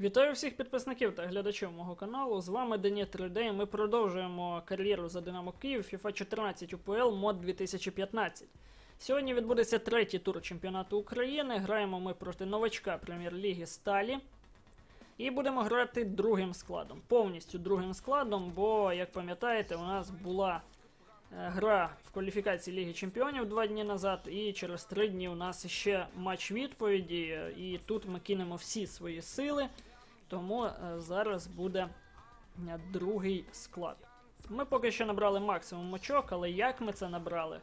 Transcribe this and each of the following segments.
Вітаю всіх підписників та глядачів мого каналу. З вами Деніт Людей. Ми продовжуємо кар'єру за Динамо Київ FIFA 14 УПЛ мод 2015. Сьогодні відбудеться третій тур чемпіонату України. Граємо ми проти новачка прем'єр-ліги Сталі. І будемо грати другим складом. Повністю другим складом, бо, як пам'ятаєте, у нас була гра в кваліфікації Ліги Чемпіонів два дні назад, і через три дні у нас ще матч відповіді. І тут ми кинемо всі свої сили. Тому е, зараз буде е, другий склад. Ми поки що набрали максимум очок, але як ми це набрали?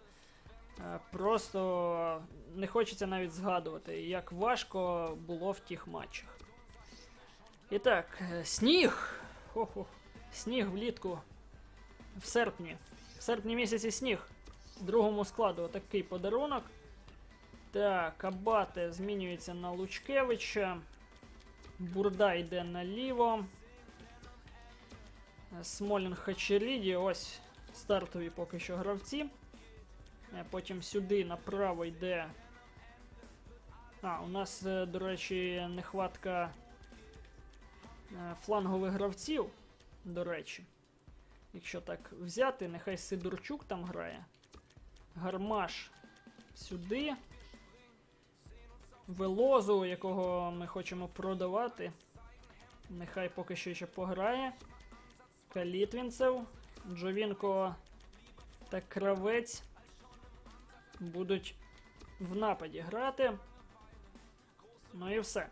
Просто не хочеться навіть згадувати, як важко було в тих матчах. І так, сніг. Хо-хо. Сніг влітку. В серпні. В серпні місяці сніг. Другому складу отакий подарунок. Так, Абате змінюється на Лучкевича. Бурда йде наліво. Смолін Хачеріді. Ось стартові поки що гравці. Е, Потім сюди направо йде. А, у нас, е, до речі, нехватка е, флангових гравців. До речі. Якщо так взяти, нехай Сидорчук там грає. Гармаш сюди. Велозу, якого ми хочемо продавати. Нехай поки що ще пограє. Калітвінцев, Джовінко та Кравець будуть в нападі грати. Ну і все.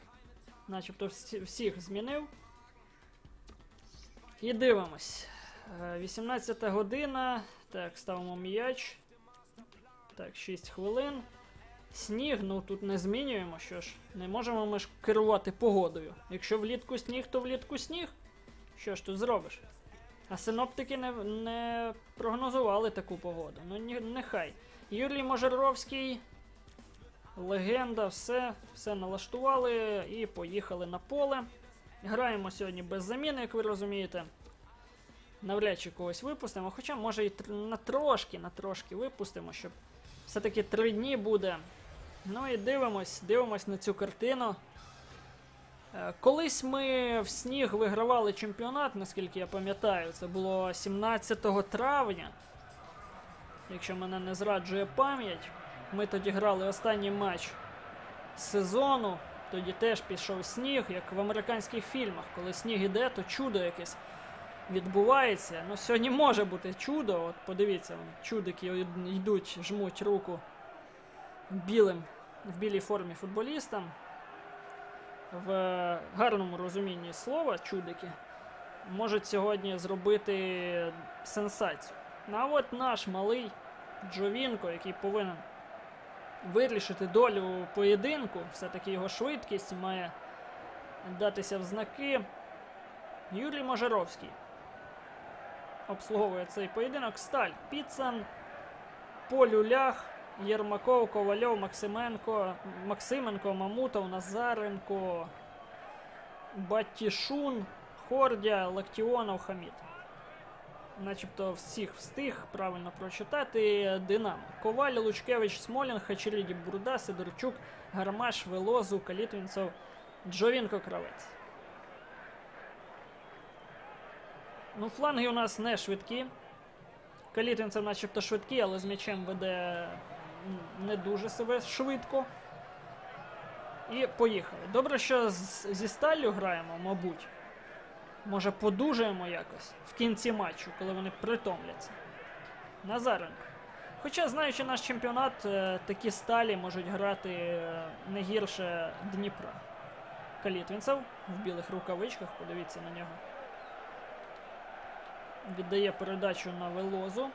Начебто всіх змінив. І дивимось. Е, 18 година. Так, ставимо м'яч. Так, 6 хвилин. Сніг, ну тут не змінюємо, що ж, не можемо ми ж керувати погодою. Якщо влітку сніг, то влітку сніг. Що ж тут зробиш? А синоптики не, не прогнозували таку погоду. Ну ні, нехай. Юрій Можеровський, легенда, все, все налаштували і поїхали на поле. Граємо сьогодні без заміни, як ви розумієте. Навряд когось випустимо, хоча може і на трошки, на трошки випустимо, щоб все-таки три дні буде. Ну і дивимось, дивимось на цю картину. Е, Колись ми в сніг вигравали чемпіонат, наскільки я пам'ятаю, це було 17 травня. Якщо мене не зраджує пам'ять, ми тоді грали останній матч сезону. Тоді теж пішов сніг, як в американських фільмах. Коли сніг іде, то чудо якесь відбувається. Ну, сьогодні може бути чудо. От подивіться, чудики йдуть, жмуть руку білим в білій формі футболістам. В гарному розумінні слова чудики можуть сьогодні зробити сенсацію. Ну, А от наш малий Джовінко, який повинен вирішити долю поєдинку, все-таки його швидкість має датися в знаки. Юрій Можаровський обслуговує цей поєдинок. Сталь, Піцан, Полюлях, Єрмаков, Ковальов, Максименко, Максименко, Мамутов, Назаренко, Батішун, Хордя, Лактіонов, Хамід. Начебто всіх встиг правильно прочитати. Динамо. Коваль, Лучкевич, Смолін, Хачеріді, Бурда, Сидорчук, Гармаш, Велозу, Калітвінцев, Джовінко, Кравець. Ну, фланги у нас не швидкі. Калітвінцев начебто швидкий, але з м'ячем веде не дуже себе швидко. І поїхали. Добре, що зі сталлю граємо, мабуть. Може, подужаємо якось в кінці матчу, коли вони притомляться. Назаренко. Хоча, знаючи наш чемпіонат, е, такі сталі можуть грати е, не гірше Дніпра. Калітвінцев в білих рукавичках, подивіться на нього. Віддає передачу на Велозу.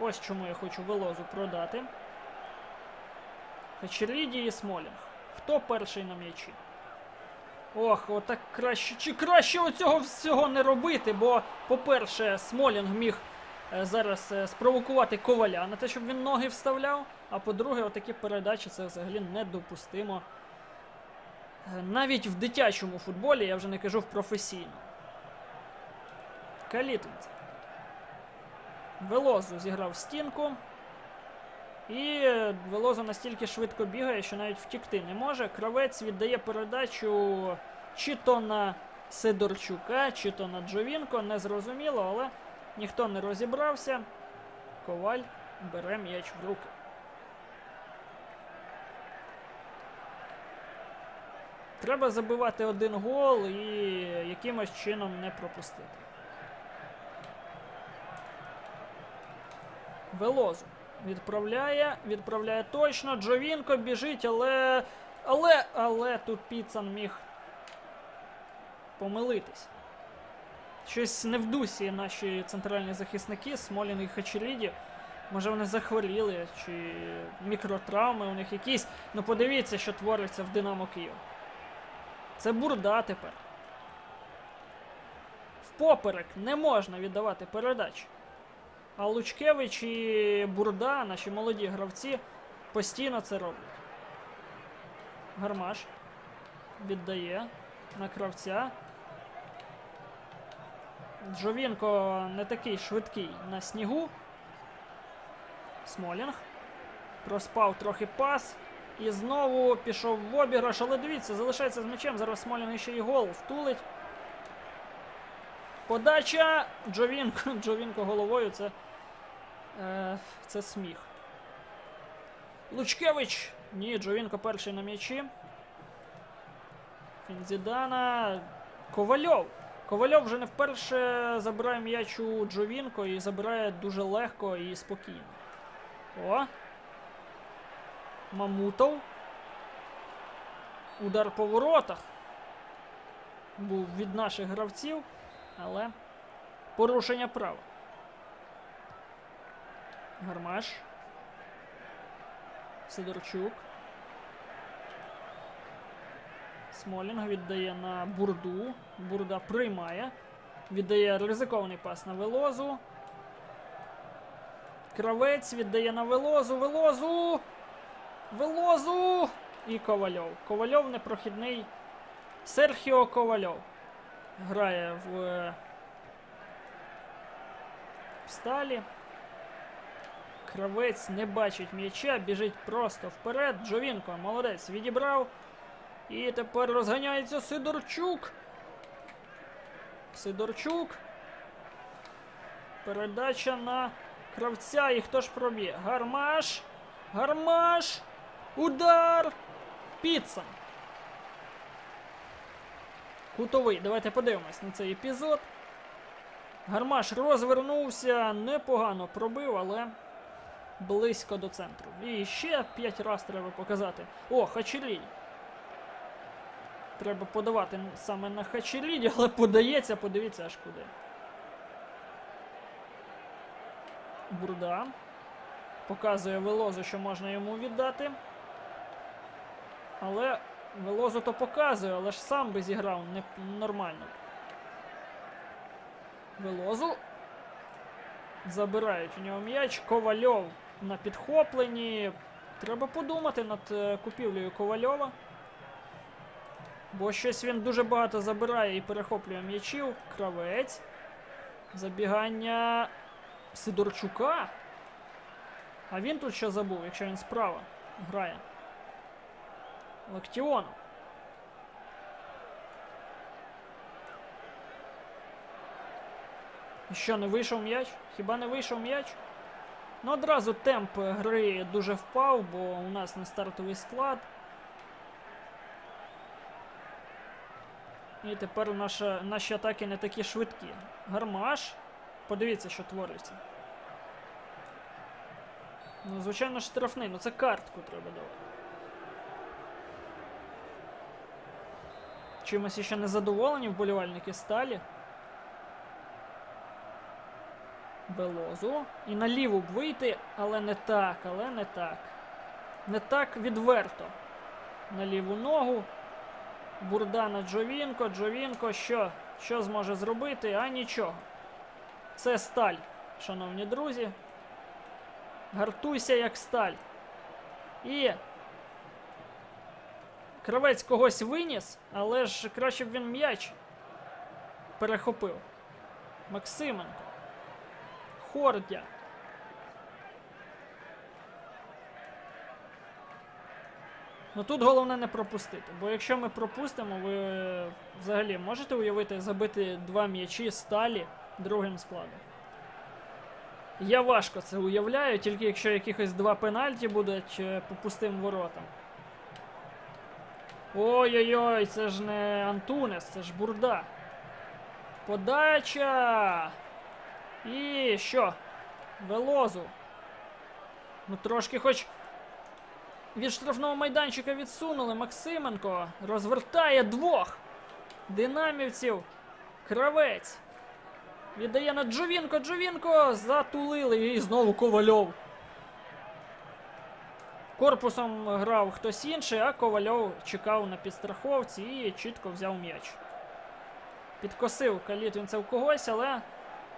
Ось чому я хочу Велозу продати. Хачеріді і Смолінг. Хто перший на м'ячі? Ох, отак краще. Чи краще оцього всього не робити, бо, по-перше, Смолінг міг е, зараз е, спровокувати коваля на те, щоб він ноги вставляв. А по-друге, отакі передачі це взагалі недопустимо. Е, Навіть в дитячому футболі, я вже не кажу в професійному. Калітвінцев. Велозу зіграв стінку. І Велозо настільки швидко бігає, що навіть втікти не може. Кравець віддає передачу чи то на Сидорчука, чи то на Джовінко, не зрозуміло, але ніхто не розібрався. Коваль бере м'яч в руки. Треба забивати один гол і якимось чином не пропустити. Велозу. Відправляє, відправляє точно. Джовінко біжить, але. Але, але тут Піцан міг помилитись. Щось не в дусі наші центральні захисники, Смолін і Хачеліді. Може вони захворіли, чи мікротравми у них якісь. Ну подивіться, що твориться в Динамо Київ. Це бурда тепер. Впоперек не можна віддавати передачі. А Лучкевич і Бурда, наші молоді гравці, постійно це роблять. Гармаш віддає на кравця. Джовінко не такий швидкий на снігу. Смолінг. Проспав трохи пас. І знову пішов в обіграш, але дивіться, залишається з м'ячем. Зараз Смолінг ще й гол втулить. Подача Джовінко. Джовінко головою це, е, це сміх. Лучкевич. Ні, Джовінко перший на м'ячі. Фінзідана. Ковальов. Ковальов вже не вперше забирає м'яч у Джовінко і забирає дуже легко і спокійно. О! Мамутов. Удар по воротах. Був від наших гравців, але порушення права. Гармаш. Сидорчук. Смолінг віддає на бурду. Бурда приймає. Віддає ризикований пас на велозу. Кравець віддає на велозу. Велозу! Велозу! І Ковальов. Ковальов непрохідний. Серхіо Ковальов. Грає в, е, в сталі. Кравець не бачить м'яча, біжить просто вперед. Джовінко, молодець, відібрав. І тепер розганяється Сидорчук. Сидорчук. Передача на кравця. І хто ж проб'є? Гармаш. Гармаш. Удар. Піца. Кутовий. Давайте подивимось на цей епізод. Гармаш розвернувся, непогано пробив, але близько до центру. І ще 5 разів треба показати. О, Хачерій. Треба подавати саме на Хачеріді, але подається, подивіться аж куди. Бурда. Показує Велозу, що можна йому віддати. Але Велозу то показує, але ж сам би зіграв не нормально. Велозу. Забирають у нього м'яч. Ковальов на підхопленні. Треба подумати над е, купівлею Ковальова. Бо щось він дуже багато забирає і перехоплює м'ячів. Кравець. Забігання Сидорчука. А він тут що забув, якщо він справа грає. Лактіонов. Що, не вийшов м'яч? Хіба не вийшов м'яч? Ну, одразу темп гри дуже впав, бо у нас не стартовий склад. І тепер наша, наші атаки не такі швидкі. Гармаш. Подивіться, що твориться. Ну, звичайно, штрафний, ну це картку треба давати. Чимось ще не задоволені вболівальники сталі. Белозу. І на ліву б вийти, але не так, але не так. Не так відверто. На ліву ногу. Бурда на Джовінко. Джовінко що? Що зможе зробити? А нічого. Це сталь, шановні друзі. Гартуйся як сталь. І. Кравець когось виніс, але ж краще б він м'яч перехопив. Максименко. Хордя. Ну тут головне не пропустити. Бо якщо ми пропустимо, ви взагалі можете уявити забити два м'ячі сталі другим складом. Я важко це уявляю, тільки якщо якихось два пенальті будуть е, по пустим воротам. Ой-ой-ой, це ж не Антунес, це ж бурда. Подача! І що? Велозу. Ну трошки хоч від штрафного майданчика відсунули. Максименко розвертає двох динамівців. Кравець. Віддає на Джовінко. Джовінко затулили і знову Ковальов. Корпусом грав хтось інший, а Ковальов чекав на підстраховці і чітко взяв м'яч. Підкосив Калітвінцев когось, але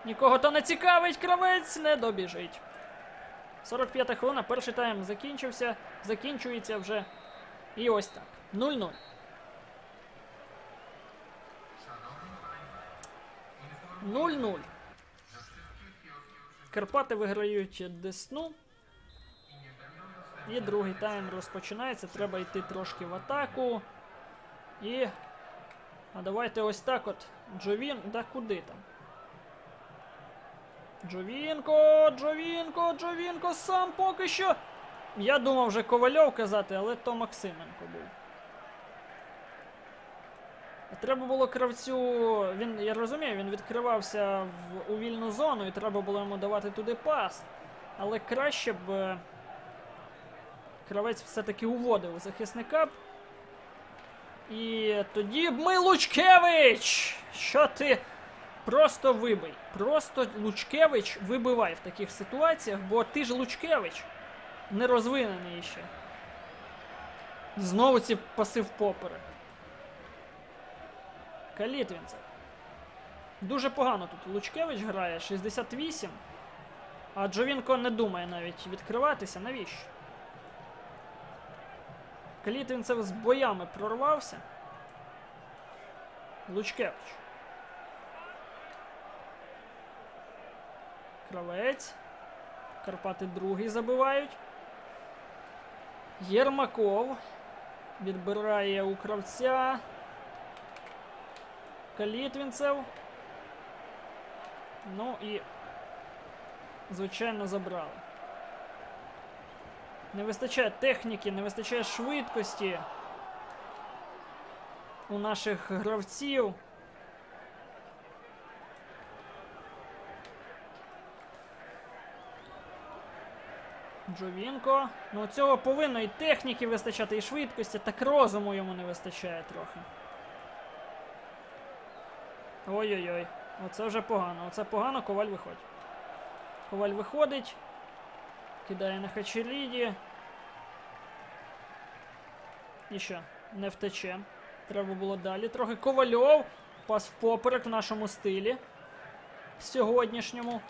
нікого то не цікавить, кравець не добіжить. 45 хвилина, перший тайм закінчився, закінчується вже. І ось так. 0-0. Нуль-нуль. Карпати виграють Десну. І другий тайм розпочинається. Треба йти трошки в атаку. І. А давайте ось так от. Джовін. Да куди там? Джовінко, Джовінко, Джовінко сам поки що. Я думав вже Ковальов казати, але то Максименко був. Треба було кравцю. Він, я розумію, він відкривався в, у вільну зону і треба було йому давати туди пас. Але краще б е, кравець все-таки уводив захисника. І тоді ми Лучкевич! Що ти? Просто вибий. Просто Лучкевич вибивай в таких ситуаціях, бо ти ж Лучкевич не розвинений ще. Знову ці паси впоперек. Калітвінцев. Дуже погано тут Лучкевич грає 68. А Джовінко не думає навіть відкриватися. Навіщо? Калітвінцев з боями прорвався. Лучкевич. Кравець. Карпати другий забивають. Єрмаков. Відбирає у кравця. Калітвінцев. Ну і. Звичайно, забрали. Не вистачає техніки, не вистачає швидкості у наших гравців. Джовінко. Ну, цього повинно і техніки вистачати, і швидкості, так розуму йому не вистачає трохи. Ой-ой-ой. Оце вже погано. Оце погано, коваль виходить. Коваль виходить. Кидає на Хачеліді. І що? Не втече. Треба було далі. Трохи Ковальов. Пас впоперек в нашому стилі. Сьогоднішньому.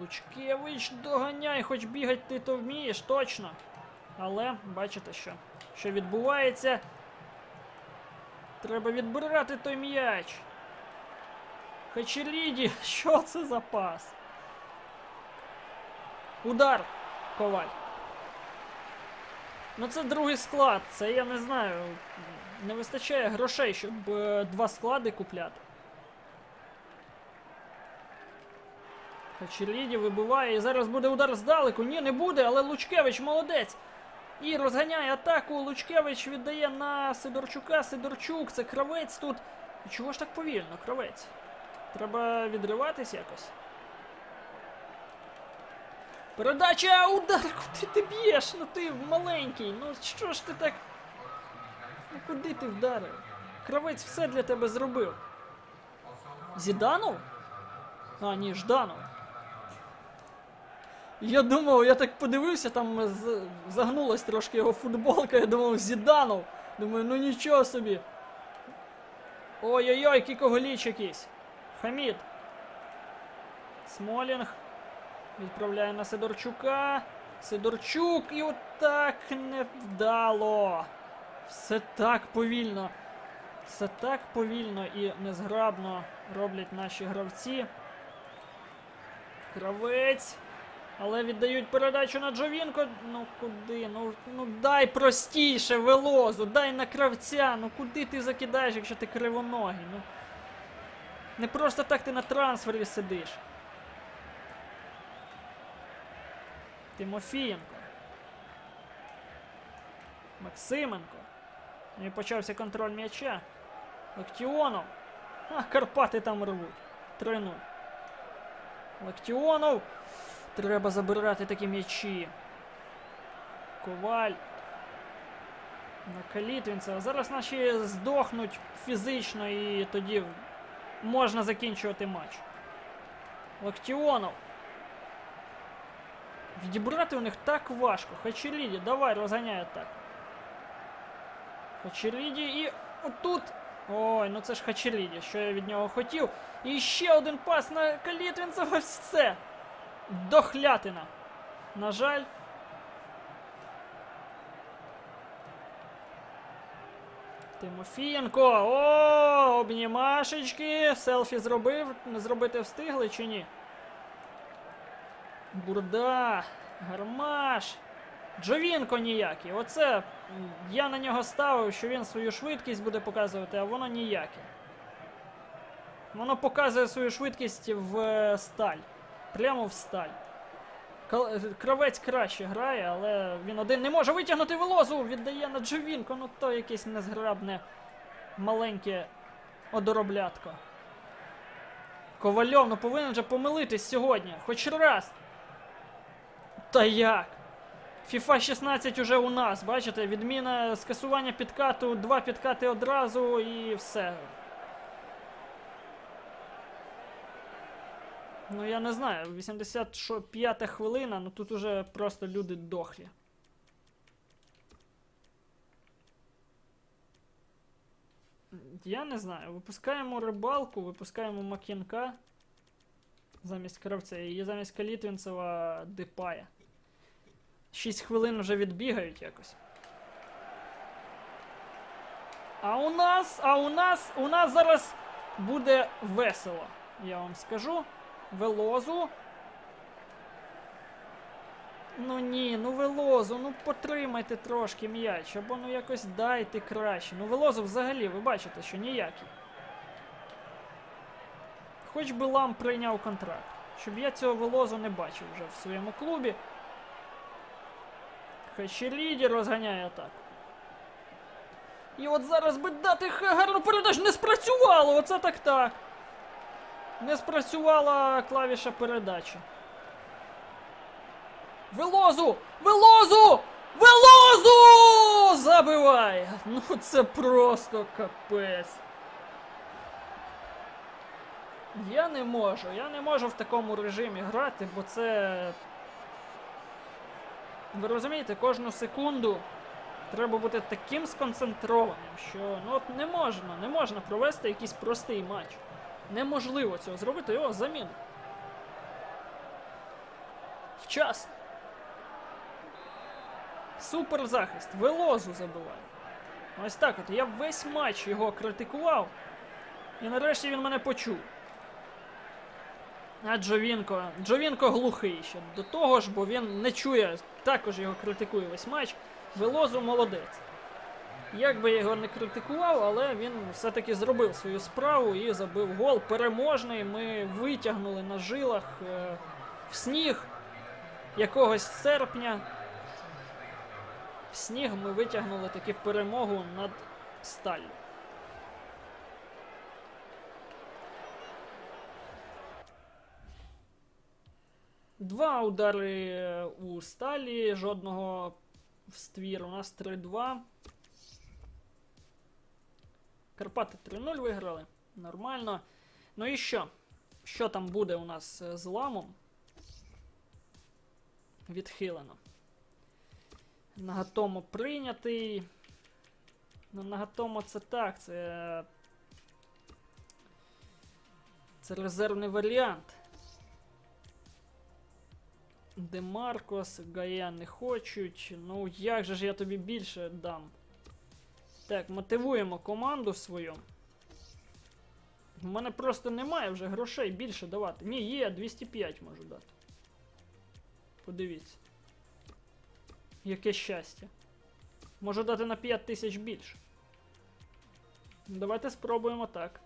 Лучкевич, доганяй, хоч бігать ти то вмієш, точно. Але бачите що? Що відбувається? Треба відбирати той м'яч. Хачеліді, що це за пас? Удар, коваль. Ну це другий склад, це я не знаю. Не вистачає грошей, щоб е, два склади купляти. Хачеліді вибиває і зараз буде удар здалеку. Ні, не буде, але Лучкевич молодець. І розганяє атаку. Лучкевич віддає на Сидорчука. Сидорчук, це кравець тут. Чого ж так повільно, кравець? Треба відриватись якось. Передача! Удар! Куди ти б'єш? Ну ти маленький. Ну що ж ти так. Ну куди ти вдарив? Кравець все для тебе зробив. Зіданов? А, ні, Жданов. Я думав, я так подивився, там загнулась трошки його футболка, я думав, Зіданов. Думаю, ну нічого собі. Ой-ой-ой, кікоголіч якийсь. Хамід. Смолінг. Відправляє на Сидорчука. Сидорчук і отак невдало. Все так повільно. Все так повільно і незграбно роблять наші гравці. Кравець. Але віддають передачу на Джовінко. Ну куди? Ну, ну дай простіше велозу, дай на кравця. Ну куди ти закидаєш, якщо ти кривоногий? Ну, не просто так ти на трансфері сидиш. Тимофієнко. Максименко. І почався контроль м'яча. Локтіонов. А, Карпати там рвуть. 3-0. Локтіонов. Треба забирати такі м'ячі. Коваль. На Калітвінцева. Зараз наші здохнуть фізично і тоді можна закінчувати матч. Локтіонов. Відібрати у них так важко. Хачеріді, давай, розганяй атаку. Хачеріді і отут. Ой, ну це ж Хачеріді, що я від нього хотів. І ще один пас на Калітвінцева. Все. Дохлятина. На жаль. Тимофієнко. О, обнімашечки. Селфі зробив. Зробити встигли чи ні? Бурда. Гармаш. Джовінко ніякий. Оце я на нього ставив, що він свою швидкість буде показувати, а воно ніяке. Воно показує свою швидкість в е, сталь. Прямо в сталь. Е, Кравець краще грає, але він один не може витягнути велозу. Віддає на Джовінко. Ну то якесь незграбне маленьке одороблятко. Ковальов, ну повинен же помилитись сьогодні. Хоч раз. Та як? FIFA 16 уже у нас, бачите, відміна скасування підкату, два підкати одразу і все. Ну я не знаю, 85 хвилина, ну тут уже просто люди дохлі. Я не знаю. Випускаємо рибалку, випускаємо Макінка замість кравця і замість Калітвінцева Депая. 6 хвилин вже відбігають якось. А у нас, а у нас, у нас зараз буде весело, я вам скажу. Велозу. Ну ні, ну велозу, ну потримайте трошки м'яч, або ну якось дайте краще. Ну велозу взагалі, ви бачите, що ніякий. Хоч би лам прийняв контракт. Щоб я цього велозу не бачив вже в своєму клубі. Хай лідер розганяє атаку. І от зараз би дати гарну передачу не спрацювало! Оце так так. Не спрацювала клавіша передачі. Велозу! Велозу! Велозу! Забивай! Ну це просто капець. Я не можу, я не можу в такому режимі грати, бо це. Ви розумієте, кожну секунду треба бути таким сконцентрованим, що ну от не можна, не можна провести якийсь простий матч. Неможливо цього зробити його заміну. Вчасно. Супер захист. Велозу забиває. Ось так от. Я весь матч його критикував. І нарешті він мене почув. А Джовінко. Джовінко глухий ще до того ж, бо він не чує, також його критикує весь матч. Велозу молодець. Як би я його не критикував, але він все-таки зробив свою справу і забив гол. Переможний. Ми витягнули на жилах е, в сніг якогось серпня. В сніг ми витягнули таки перемогу над Сталлю. Два удари е, у сталі, жодного в ствір. У нас 3-2. Карпати 3-0 виграли. Нормально. Ну і що? Що там буде у нас е, з ламом? Відхилено. Нагатомо прийнятий. Ну, Нагатомо це так, це. Це резервний варіант. Демаркос, Гая не хочуть. Ну, як же ж я тобі більше дам? Так, мотивуємо команду свою. У мене просто немає вже грошей більше давати. Ні, є, 205 можу дати. Подивіться. Яке щастя. Можу дати на 5 тисяч більше. Давайте спробуємо так.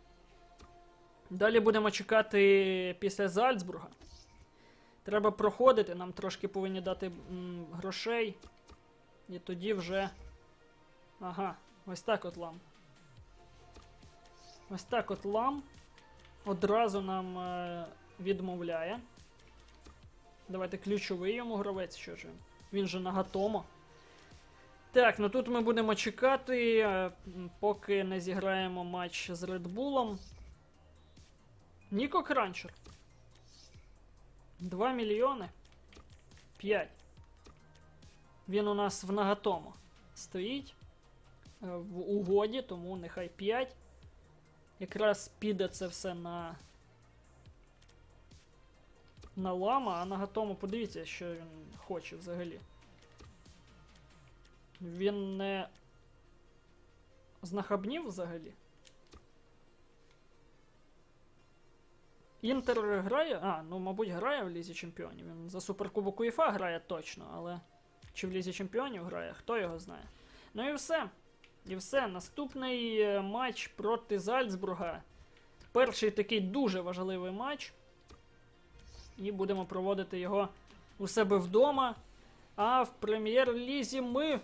Далі будемо чекати після Зальцбурга. Треба проходити, нам трошки повинні дати м, грошей. І тоді вже. Ага, ось так от лам. Ось так от лам. Одразу нам е, відмовляє. Давайте ключовий йому гравець, що ж він. Же на Гатомо. Так, ну тут ми будемо чекати, е, поки не зіграємо матч з Редбулом. Ніко Кранчер. 2 мільйони. 5. Він у нас в Нагатомо стоїть. е, В угоді, тому нехай 5. Якраз піде це все на. На лама, а на Гатому подивіться, що він хоче взагалі. Він не знахабнів взагалі. Інтер грає. А, ну, мабуть, грає в Лізі Чемпіонів. Він за Суперкубок УЄФА грає точно, але чи в Лізі Чемпіонів грає, хто його знає. Ну і все. І все. Наступний е, матч проти Зальцбурга. Перший такий дуже важливий матч. І будемо проводити його у себе вдома. А в прем'єр-лізі ми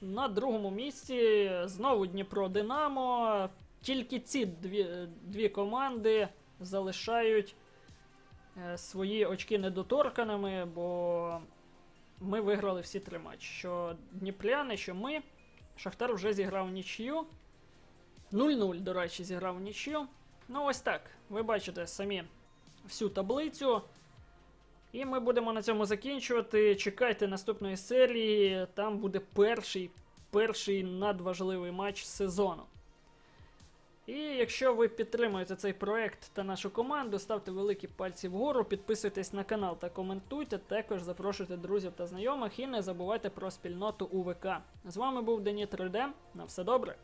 на другому місці. Знову Дніпро Динамо. Тільки ці дві, дві команди залишають е, свої очки недоторканими, бо ми виграли всі три матчі. Що Дніпряни, що ми. Шахтар вже зіграв нічию. 0-0, до речі, зіграв нічию. Ну, ось так. Ви бачите самі всю таблицю. І ми будемо на цьому закінчувати. Чекайте наступної серії. Там буде перший, перший надважливий матч сезону. І якщо ви підтримуєте цей проект та нашу команду, ставте великі пальці вгору, підписуйтесь на канал та коментуйте. Також запрошуйте друзів та знайомих і не забувайте про спільноту УВК. З вами був Дені 3D. На все добре.